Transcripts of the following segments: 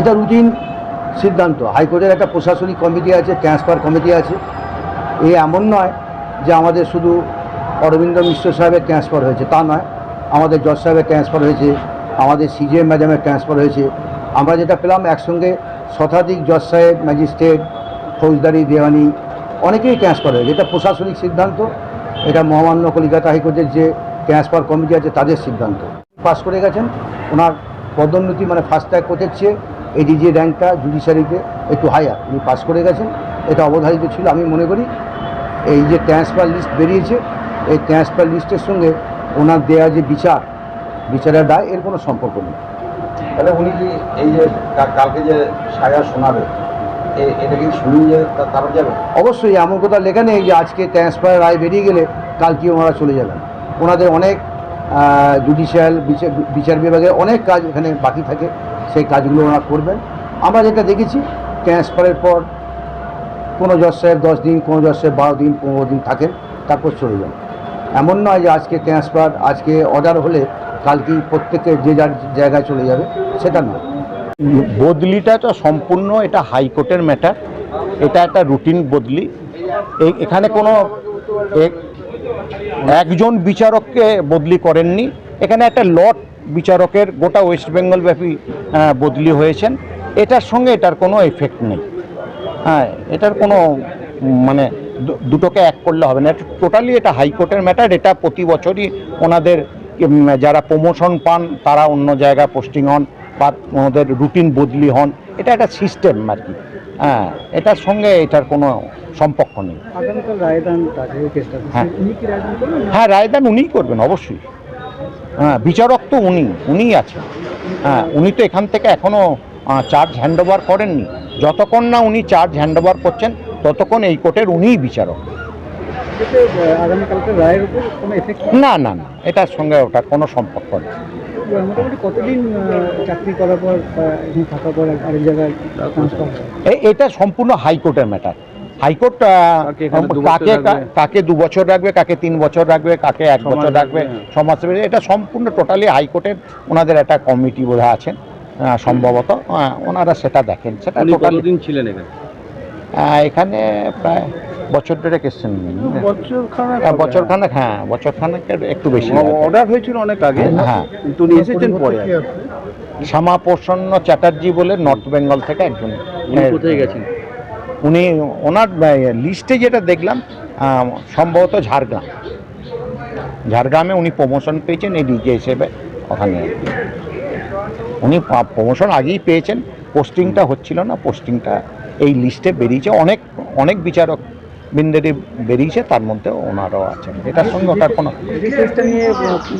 এটা রুটিন সিদ্ধান্ত। হাইকোর্টের একটা প্রশাসনিক কমিটি আছে, ট্রান্সফার কমিটি আছে। এই এমন নয় যে আমাদের শুধু অরবিন্দ মিশ্র সাহেবের ট্রান্সফার হয়েছে, তা নয়। আমাদের জজ সাহেবের ট্রান্সফার হয়েছে, আমাদের সিজিএম ম্যাডামের ট্রান্সফার হয়েছে। আমরা যেটা পেলাম একসঙ্গে শতাধিক জজ সাহেব, ম্যাজিস্ট্রেট, ফৌজদারি, দেওয়ানি, অনেকেই ট্রান্সফার হয়েছে। এটা প্রশাসনিক সিদ্ধান্ত, এটা মহামান্য কলিকাতা হাইকোর্টের যে ট্রান্সফার কমিটি আছে, তাদের সিদ্ধান্ত। পাস করে গেছেন। ওনার পদোন্নতি মানে ফার্স্ট ট্র্যাক চেয়ে এডিজি র্যাঙ্কটা জুডিশিয়ারিতে একটু হায়ার উনি পাস করে গেছেন। এটা অবধারিত ছিল আমি মনে করি। এই যে ট্রান্সফার লিস্ট বেরিয়েছে এই ট্রান্সফার লিস্টের সঙ্গে ওনার দেয়া যে বিচার বিচারের দায় এর কোনো সম্পর্ক নেই। তাহলে উনি কি এই যে কালকে যে সাজা শোনাবে এটা কি শুনিয়ে যে তারপর যাবে? অবশ্যই এমন কথা লেখা নেই যে আজকে ট্রান্সফার রায় বেরিয়ে গেলে কালকে ওনারা চলে যাবেন। ওনাদের অনেক জুডিশিয়াল বিচার বিচার বিভাগের অনেক কাজ এখানে বাকি থাকে। সেই কাজগুলো ওনারা করবেন। আমরা যেটা দেখেছি, ট্রান্সফারের পর কোনো জজ সাহেব দশ দিন, কোনো জজ সাহেব বারো দিন, পনেরো দিন থাকেন, তারপর চলে যান। এমন নয় যে আজকে ট্রান্সফার, আজকে অর্ডার হলে কালকেই প্রত্যেকে যে যার জায়গায় চলে যাবে, সেটা নয়। বদলিটা তো সম্পূর্ণ এটা হাইকোর্টের ম্যাটার। এটা একটা রুটিন বদলি। এখানে কোনো একজন বিচারককে বদলি করেননি। এখানে একটা লট বিচারকের গোটা ওয়েস্ট বেঙ্গল ব্যাপী বদলি হয়েছেন। এটার সঙ্গে এটার কোনো এফেক্ট নেই। হ্যাঁ এটার কোনো মানে দুটোকে এক করলে হবে না। এটা টোটালি এটা হাইকোর্টের ম্যাটার এটা প্রতি বছরই ওনাদের যারা প্রমোশন পান তারা অন্য জায়গায় পোস্টিং হন বা ওনাদের রুটিন বদলি হন। এটা একটা সিস্টেম আর কি। হ্যাঁ এটার সঙ্গে এটার কোনো সম্পর্ক নেই। হ্যাঁ। হ্যাঁ রায়দান উনিই করবেন অবশ্যই। হ্যাঁ বিচারক তো উনি উনিই আছেন। হ্যাঁ উনি তো এখান থেকে এখনও চার্জ হ্যান্ড ওভার করেননি। যতক্ষণ না উনি চার্জ হ্যান্ড ওভার করছেন ততক্ষণ এই কোর্টের উনিই বিচারক। না না না এটার সঙ্গে ওটার কোনো সম্পর্ক নেই। এটা সম্পূর্ণ হাইকোর্টের ম্যাটার হাইকোর্ট কাকে কাকে দু বছর রাখবে কাকে তিন বছর রাখবে কাকে এক বছর রাখবে সমাজ এটা সম্পূর্ণ টোটালি হাইকোর্টের ওনাদের একটা কমিটি বোধ আছেন সম্ভবত। আহ, ওনারা সেটা দেখেন সেটা টোটালি ছিলেন এখানে? এখানে প্রায় বছর দেড়েক এসছেন বছর হ্যাঁ, বছর খানেক হ্যাঁ বছর একটু বেশি অর্ডার হয়েছিল অনেক আগে। হ্যাঁ কিন্তু উনি এসেছেন পরে শ্যামা প্রসন্ন চ্যাটার্জি বলে নর্থ বেঙ্গল থেকে একজন উনি কোথায় গেছেন? উনি ওনার লিস্টে যেটা দেখলাম সম্ভবত ঝাড়গ্রাম। ঝাড়গ্রামে উনি প্রমোশন পেয়েছেন, এই ডিজে হিসেবে ওখানে উনি প্রমোশন আগেই পেয়েছেন পোস্টিংটা হচ্ছিল না পোস্টিংটা এই লিস্টে বেরিয়েছে। অনেক অনেক বিচারক বৃন্দেরই বেরিয়েছে তার মধ্যে ওনারাও আছেন। এটার সঙ্গে ওটার কোনো নিয়ে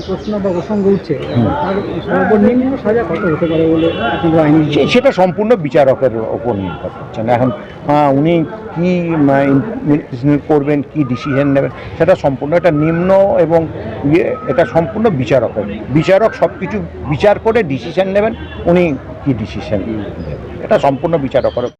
প্রশ্ন বা প্রসঙ্গ উঠছে। সর্বনিম্ন সাজা কত হতে পারে বলে আপনাদের আইনি সে- সেটা সম্পূর্ণ বিচারকের ওপর নির্ভর করছেন এখন আহ, উনি কী করবেন কি ডিসিশন নেবেন সেটা সম্পূর্ণ এটা নিম্ন এবং ইয়ে এটা সম্পূর্ণ বিচারকের। বিচারক সব কিছু বিচার করে ডিসিশন নেবেন উনি কি ডিসিশন এটা সম্পূর্ণ বিচারকের